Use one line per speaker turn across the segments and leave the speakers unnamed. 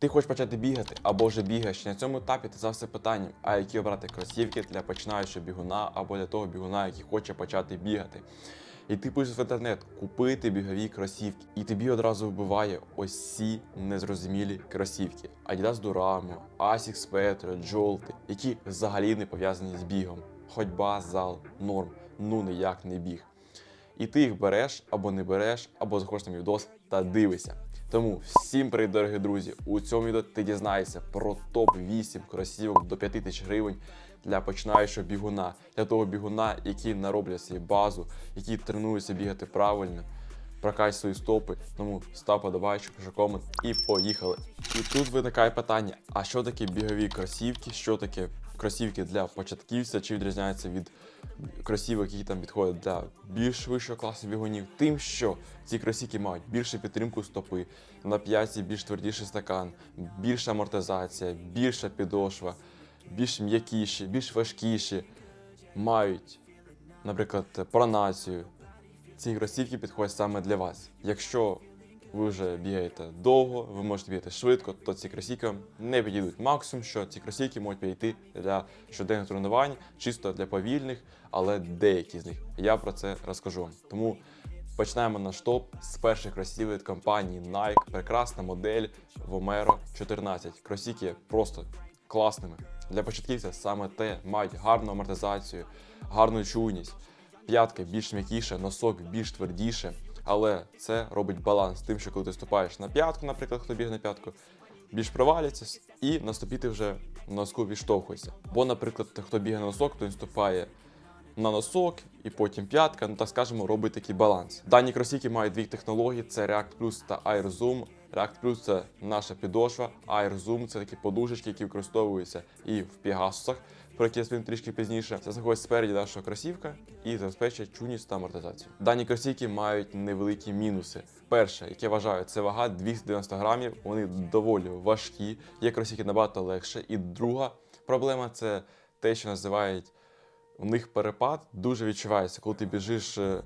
Ти хочеш почати бігати або вже бігаєш. На цьому етапі ти завжди питанням, а які обрати кросівки для починаючого бігуна або для того бігуна, який хоче почати бігати. І ти пишеш в інтернет купити бігові кросівки, і тобі одразу вбиває ось ці незрозумілі кросівки. Adidas Duramo, Asics Petro, Jolty, які взагалі не пов'язані з бігом. Ходьба, зал, норм, ну ніяк не біг. І ти їх береш або не береш, або заходиш на відос та дивишся. Тому всім привіт, дорогі друзі! У цьому відео ти дізнаєшся про топ-8 кросівок до 5 тисяч гривень для починаючого бігуна, для того бігуна, який нароблять собі базу, який тренується бігати правильно, прокач свої стопи. Тому став подобаючи, пишу комент і поїхали. І тут виникає питання: а що таке бігові кросівки? Що таке кросівки для початківця? Чи відрізняються від кросівок, які там підходять для більш вищого класу бігунів, тим, що ці кросівки мають більшу підтримку стопи, на п'ятці більш твердіший стакан, більша амортизація, більша підошва, більш м'якіші, більш важкіші, мають, наприклад, пронацію. Ці кросівки підходять саме для вас. Якщо ви вже бігаєте довго, ви можете бігати швидко, то ці кросівки не підійдуть. Максимум, що ці кросівки можуть підійти для щоденних тренувань, чисто для повільних, але деякі з них. Я про це розкажу. Тому починаємо наш топ з перших кросівок від компанії Nike. Прекрасна модель Vomero 14. Кросівки просто класними. Для початківця саме те мають гарну амортизацію, гарну чуйність. П'ятка більш м'якіша, носок більш твердіше. Але це робить баланс тим, що коли ти ступаєш на п'ятку, наприклад, хто бігає на п'ятку, більш провалюється і на вже носку відштовхуєшся. Бо, наприклад, хто бігає на носок, то він ступає на носок і потім п'ятка, ну так скажемо, робить такий баланс. Дані кросівки мають дві технології: це React Plus та Air Zoom. React Plus це наша підошва, Air Zoom це такі подушечки, які використовуються і в Пегасусах, про які я розповім трішки пізніше. Це знаходиться спереді нашого кросівка і забезпечує чуйність та амортизацію. Дані кросівки мають невеликі мінуси. Перше, яке я вважаю, це вага 290 грамів. Вони доволі важкі, є кросівки набагато легше. І друга проблема це те, що називають у них перепад дуже відчувається, коли ти біжиш е,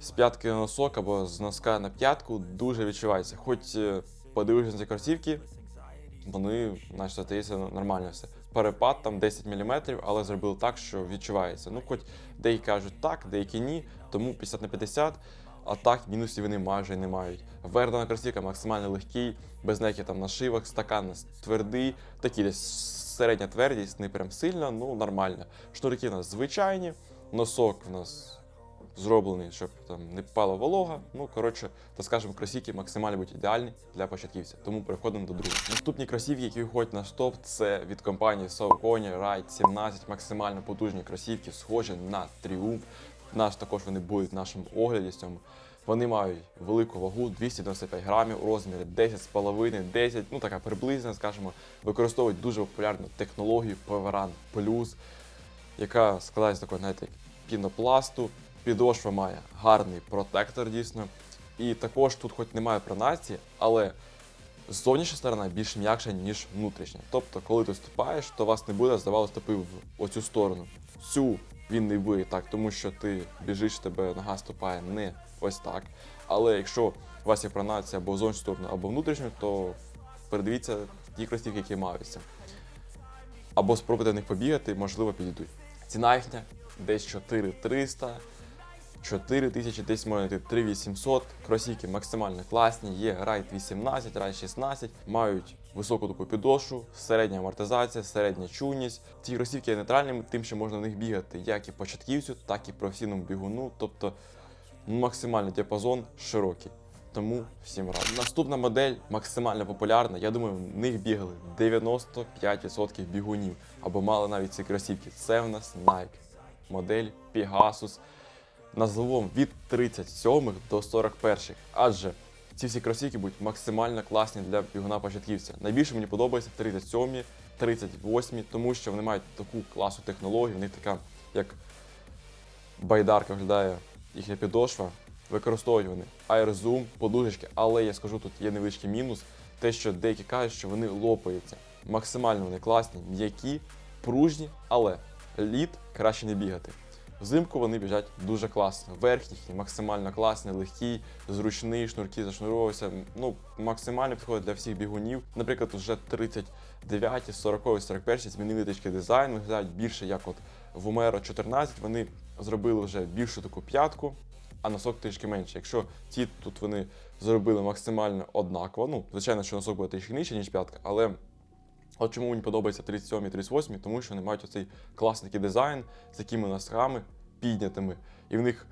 з п'ятки на носок або з носка на п'ятку, дуже відчувається. Хоч е, подивишся на ці кросівки, вони, наче здається, нормально все. Перепад там 10 мм, але зробили так, що відчувається. Ну, хоч деякі кажуть так, деякі ні, тому 50 на 50, а так мінусів вони майже не мають. Вердана кросівка максимально легкий, без ніяких там нашивок, стакан твердий, такі десь середня твердість, не прям сильна, ну нормально. Шнурки в нас звичайні, носок в нас зроблений, щоб там не попала волога. Ну, коротше, то скажемо, кросівки максимально будуть ідеальні для початківця. Тому переходимо до другого. Наступні кросівки, які виходять на штоп, це від компанії Saucony Ride 17, максимально потужні кросівки, схожі на Triumph. Наш також вони будуть в нашому огляді цьому. Вони мають велику вагу 295 грамів у розмірі 10,5, 10, ну така приблизна, скажімо, використовують дуже популярну технологію Poweran Plus, яка складається з такого, знаєте, як пінопласту. Підошва має гарний протектор дійсно. І також тут хоч немає пронації, але зовнішня сторона більш м'якша, ніж внутрішня. Тобто, коли ти вступаєш, то вас не буде, здавалося, стопи в оцю сторону. Цю він не буде так, тому що ти біжиш, тебе нога ступає не ось так. Але якщо у вас є пронація або зовнішню сторону, або внутрішню, то передивіться ті кросівки, які маються. Або спробуйте в них побігати, можливо, підійдуть. Ціна їхня десь 4300, 4 тисячі, десь може знайти 3800. Кросівки максимально класні. Є Ride 18, Ride 16, мають високу таку підошву, середня амортизація, середня чуйність. Ці кросівки є нейтральними, тим, що можна в них бігати як і початківцю, так і професійному бігуну. Тобто максимальний діапазон широкий. Тому всім радий. Наступна модель максимально популярна. Я думаю, в них бігали 95% бігунів або мали навіть ці кросівки. Це в нас Nike. Модель Pegasus назовом від 37 до 41. Адже ці всі кросівки будуть максимально класні для бігуна початківця. Найбільше мені подобається 37, 38, тому що вони мають таку класну технологію. В них така, як байдарка виглядає їхня підошва. Використовують вони аерозум, подушечки, але я скажу, тут є невеличкий мінус. Те, що деякі кажуть, що вони лопаються. Максимально вони класні, м'які, пружні, але лід краще не бігати. Взимку вони біжать дуже класно. Верх максимально класний, легкий, зручний, шнурки зашнуровувався. Ну, максимально підходить для всіх бігунів. Наприклад, вже 39, 40, 41 змінили трішки дизайн, виглядають більше як от в Умеро 14. Вони зробили вже більшу таку п'ятку, а носок трішки менше. Якщо ці тут вони зробили максимально однаково, ну, звичайно, що носок буде трішки нижче, ніж п'ятка, але От чому мені подобається 37 і 38, тому що вони мають оцей класний дизайн з такими носками піднятими. І в них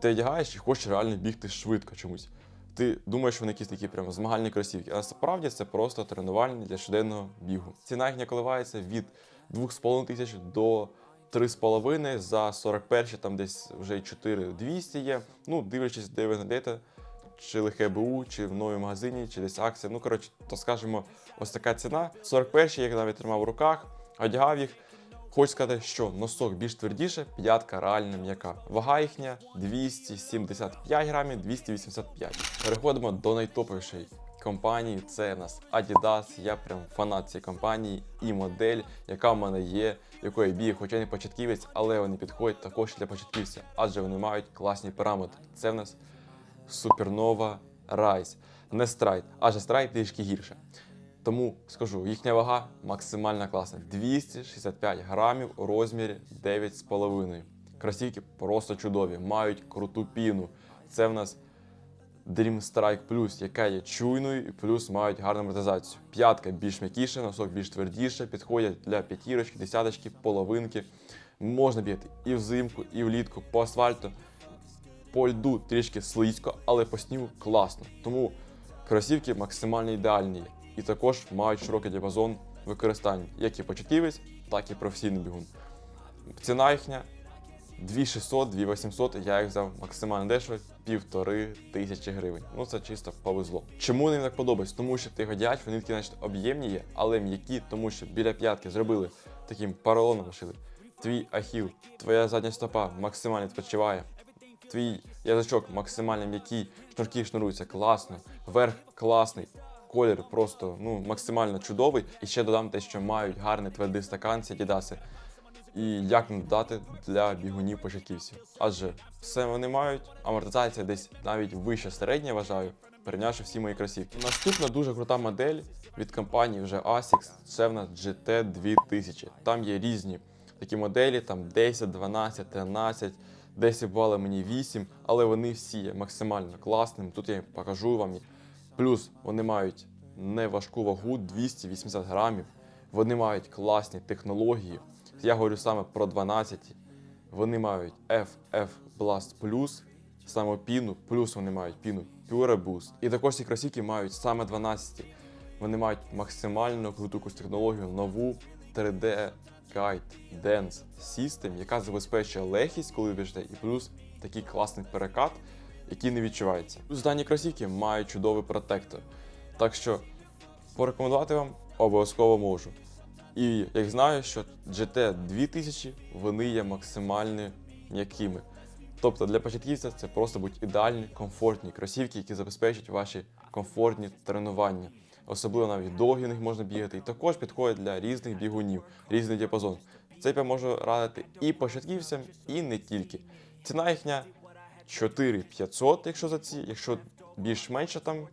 ти одягаєш і хочеш реально бігти швидко чомусь. Ти думаєш, що вони якісь такі прямо змагальні кросівки, а насправді це просто тренувальні для щоденного бігу. Ціна їхня коливається від 2,5 тисяч до 3,5 за 41, там десь вже й 4,200 є. Ну, дивлячись, де ви знайдете, чи лихе БУ, чи в новому магазині, чи десь акція. Ну, коротше, то скажемо, ось така ціна. 41 я їх навіть тримав в руках, одягав їх. Хочу сказати, що носок більш твердіше, п'ятка реально м'яка. Вага їхня 275 грамів, 285. Переходимо до найтоповішої компанії. Це в нас Adidas. Я прям фанат цієї компанії і модель, яка в мене є, якою я хоча не початківець, але вони підходять також для початківця, адже вони мають класні параметри. Це в нас Supernova Rise. Не страйт, аж страйт трішки гірше. Тому скажу, їхня вага максимально класна. 265 грамів у розмірі 9,5. Кросівки просто чудові, мають круту піну. Це в нас Dream Strike Plus, яка є чуйною і плюс мають гарну амортизацію. П'ятка більш м'якіша, носок більш твердіше, підходять для п'ятірочки, десяточки, половинки. Можна бігати і взимку, і влітку по асфальту. По льду трішки слизько, але по снігу класно. Тому кросівки максимально ідеальні і також мають широкий діапазон використання, як і початківець, так і професійний бігун. Ціна їхня 2600, 2800, я їх взяв максимально дешево, півтори тисячі гривень. Ну це чисто повезло. Чому вони так подобаються? Тому що ти годять, вони такі, значить, об'ємні є, але м'які, тому що біля п'ятки зробили таким поролоном лишили. Твій ахіл, твоя задня стопа максимально відпочиває. Твій язичок максимально м'який, шнурки шнуруються класно, верх класний, колір просто ну, максимально чудовий. І ще додам те, що мають гарний твердий стакан ці дідаси. І як не додати для бігунів початківців. Адже все вони мають, амортизація десь навіть вища середня, вважаю, порівнявши всі мої кросівки. Наступна дуже крута модель від компанії вже ASICS, це в нас GT 2000. Там є різні такі моделі, там 10, 12, 13, десь бувало мені 8, але вони всі є максимально класними. Тут я покажу вам. Плюс вони мають неважку вагу 280 грамів. Вони мають класні технології. Я говорю саме про 12. Вони мають FF Blast Plus, саме піну, плюс вони мають піну Pure Boost. І також ці кросівки мають саме 12. Вони мають максимально круту технологію, нову 3D Guide Dance System, яка забезпечує легкість, коли біжите, і плюс такий класний перекат, який не відчувається. Плюс дані кросівки мають чудовий протектор. Так що порекомендувати вам обов'язково можу. І як знаю, що GT 2000 вони є максимально м'якими. Тобто для початківця це просто будуть ідеальні, комфортні кросівки, які забезпечать ваші комфортні тренування. Особливо навіть довгі них можна бігати, і також підходить для різних бігунів, різний діапазон. Це я можу радити і початківцям, і не тільки. Ціна їхня 4500, якщо за ці, якщо більш менша там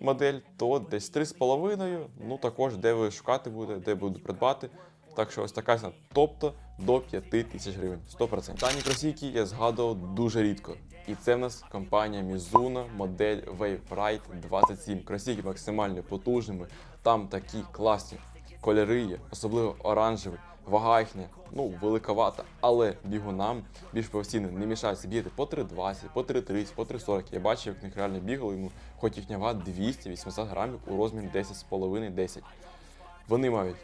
модель, то десь 3,5, ну також де ви шукати будете, де буду придбати. Так що ось така ціна, тобто до 5 тисяч гривень, 100%. Дані кросівки я згадував дуже рідко. І це в нас компанія Mizuno, модель Wave Ride 27. Кросівки максимально потужними. Там такі класні кольори є, особливо оранжевий. Вага їхня, ну, великовата, але бігунам більш професійно не мішається бігати по 3,20, по 3,30, по 3,40. Я бачив, як них реально бігали, ну, хоч їхня вага 280 грамів у розмірі 10,5-10. Вони мають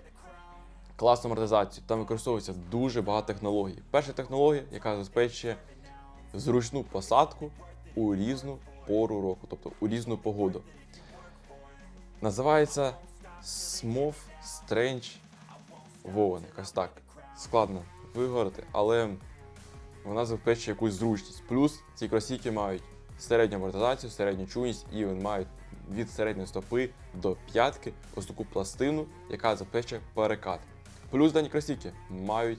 класну амортизацію, там використовується дуже багато технологій. Перша технологія, яка забезпечує зручну посадку у різну пору року, тобто у різну погоду. Називається Smooth Strange Woven, якось так. Складно виговорити, але вона забезпечує якусь зручність. Плюс ці кросівки мають середню амортизацію, середню чуйність і вони мають від середньої стопи до п'ятки ось таку пластину, яка забезпечує перекат. Плюс дані кросівки мають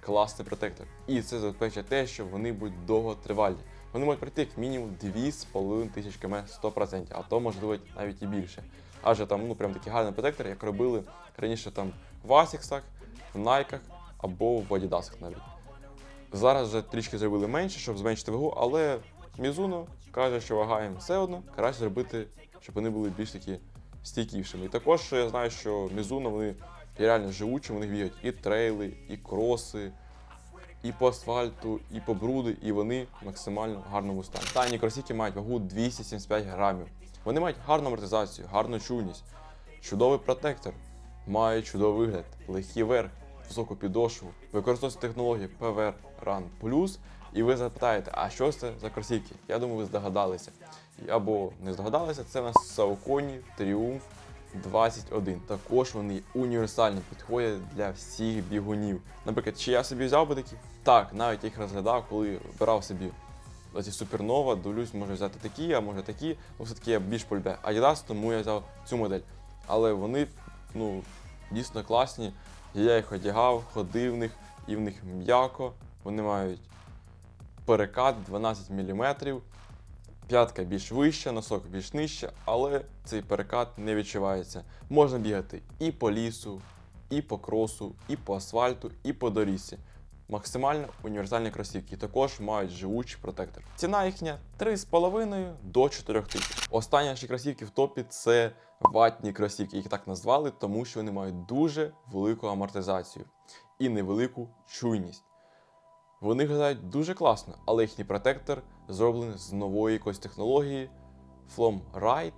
класний протектор. І це забезпечує те, що вони будуть довготривалі. Вони можуть пройти як мінімум 2,5 тисяч км 100%, а то можливо навіть і більше. Адже там ну прям такі гарні протектори, як робили раніше там в Asics, в Nike або в Adidas навіть. Зараз вже трішки зробили менше, щоб зменшити вагу, але Mizuno каже, що вага їм все одно, краще зробити, щоб вони були більш такі стійкішими. І також я знаю, що Mizuno вони реально живучі, вони бігають і трейли, і кроси, і по асфальту, і по бруди, і вони максимально гарному стані. Дані кросівки мають вагу 275 грамів. Вони мають гарну амортизацію, гарну чуйність, чудовий протектор, мають чудовий вигляд, легкий верх, високу підошву, використовується технологія PVR Run Plus. І ви запитаєте, а що це за кросівки? Я думаю, ви здогадалися. Або не здогадалися, це у нас Saucony Triumph 21. Також вони універсальні, підходять для всіх бігунів. Наприклад, чи я собі взяв би такі? Так, навіть їх розглядав, коли вибирав собі оці супернова, дивлюсь, може взяти такі, а може такі. Ну, все-таки я більш полюбляю Adidas, тому я взяв цю модель. Але вони ну, дійсно класні. Я їх одягав, ходив в них, і в них м'яко. Вони мають перекат 12 мм. П'ятка більш вища, носок більш нижче, але цей перекат не відчувається. Можна бігати і по лісу, і по кросу, і по асфальту, і по доріжці. Максимально універсальні кросівки також мають живучий протектор. Ціна їхня 3,5 до 4 тисяч. Останні наші кросівки в топі це ватні кросівки, їх так назвали, тому що вони мають дуже велику амортизацію і невелику чуйність. Вони виглядають дуже класно, але їхній протектор зроблений з нової якоїсь технології Flom Ride,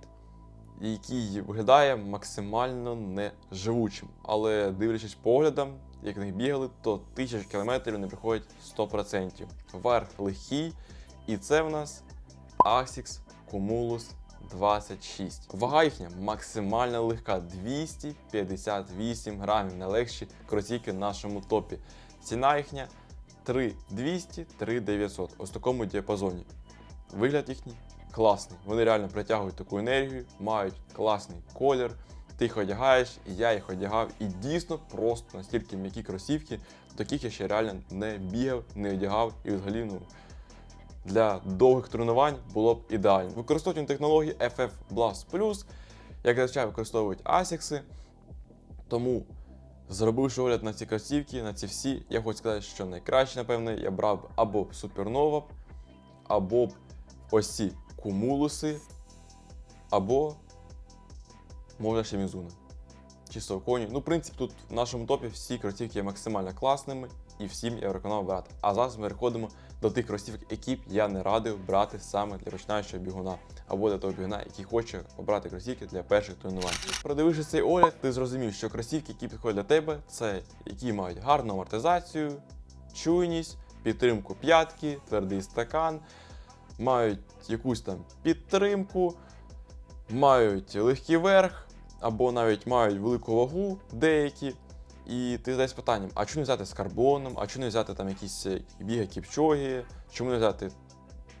який виглядає максимально неживучим. Але дивлячись поглядом, як них бігали, то тисяч кілометрів не приходять 100%. Верх легкий, і це в нас Asics Cumulus 26. Вага їхня максимально легка 258 грамів. Найлегші кросівки в нашому топі. Ціна їхня 3200 3900 ось в такому діапазоні. Вигляд їхній класний. Вони реально притягують таку енергію, мають класний колір. Ти їх одягаєш, і я їх одягав, і дійсно просто настільки м'які кросівки, таких я ще реально не бігав, не одягав і взагалі ну, для довгих тренувань було б ідеально. Використовують технології FF Blast Plus, як зазвичай використовують Asics, тому Зробивши огляд на ці кросівки, на ці всі, я хочу сказати, що найкраще, напевно, я брав або Supernova, або ось ці кумулуси, або може ще мізуна. Чисто коні. Ну, в принципі, тут в нашому топі всі кросівки є максимально класними і всім я рекомендував брати. А зараз ми переходимо до тих кросівок, які б я не радив брати саме для починаючого бігуна, або для того бігуна, який хоче обрати кросівки для перших тренувань. Продивившись цей огляд, ти зрозумів, що кросівки, які підходять для тебе, це які мають гарну амортизацію, чуйність, підтримку п'ятки, твердий стакан, мають якусь там підтримку, мають легкий верх, або навіть мають велику вагу деякі. І ти задаєш питанням, а чому не взяти з карбоном, а чому не взяти там якісь е, біги кіпчоги, чому не взяти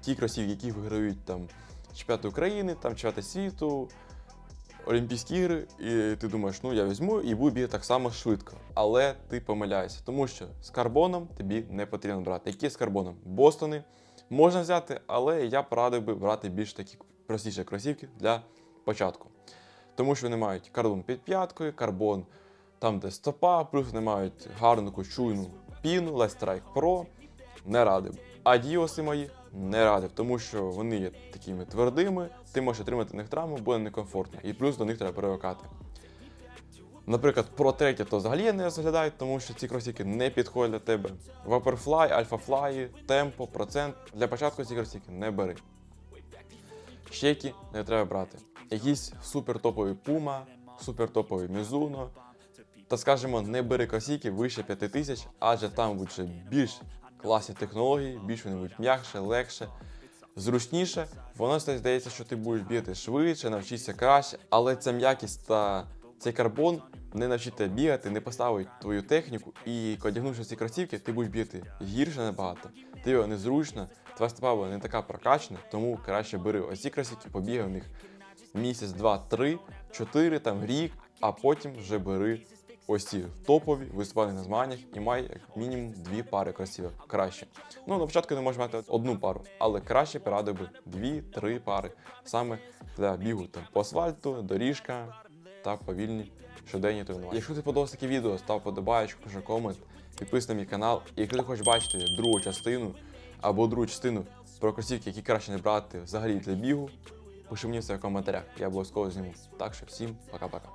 ті кросівки, які виграють там чемпіонати України, там чемпіонати світу, Олімпійські ігри, і ти думаєш, ну я візьму і буду бігати так само швидко. Але ти помиляєшся, тому що з карбоном тобі не потрібно брати. Які з карбоном? Бостони можна взяти, але я порадив би брати більш такі простіші кросівки для початку. Тому що вони мають карбон під п'яткою, карбон там, де стопа, плюс вони мають гарну чуйну піну, Let's Strike Pro. Не радив. А діоси мої не радив, тому що вони є такими твердими, ти можеш отримати них травму, буде некомфортно. І плюс до них треба привикати. Наприклад, Pro 3 то взагалі я не розглядаю, тому що ці кросівки не підходять для тебе. Vaporfly, Alphafly, Tempo, Процент. Для початку ці кросівки не бери. Ще які не треба брати. Якісь супертопові Puma, супертопові Mizuno. Та скажімо, не бери кросівки вище 5000, адже там будуть ще більш класні технології, більш вони будуть м'якше, легше, зручніше. Воно здається, що ти будеш бігати швидше, навчишся краще, але ця м'якість та цей карбон не навчить тебе бігати, не поставить твою техніку, і одягнувши ці кросівки, ти будеш бігати гірше набагато. Ти його незручно, твоя стопа буде не така прокачана, тому краще бери ось ці кросівки, побігай в них місяць, два, три, чотири, там рік, а потім вже бери ось ці топові, виступати на змаганнях і май як мінімум дві пари кросівок. Краще. Ну, на початку не можеш мати одну пару, але краще порадив би дві-три пари. Саме для бігу там, по асфальту, доріжка та повільні щоденні тренування. Якщо тобі подобалось таке відео, став подобаєчку, пиши комент, підписуйся на мій канал. І якщо ти хочеш бачити другу частину або другу частину про кросівки, які краще не брати взагалі для бігу, пиши мені це в коментарях. Я обов'язково зніму. Так що всім пока-пока.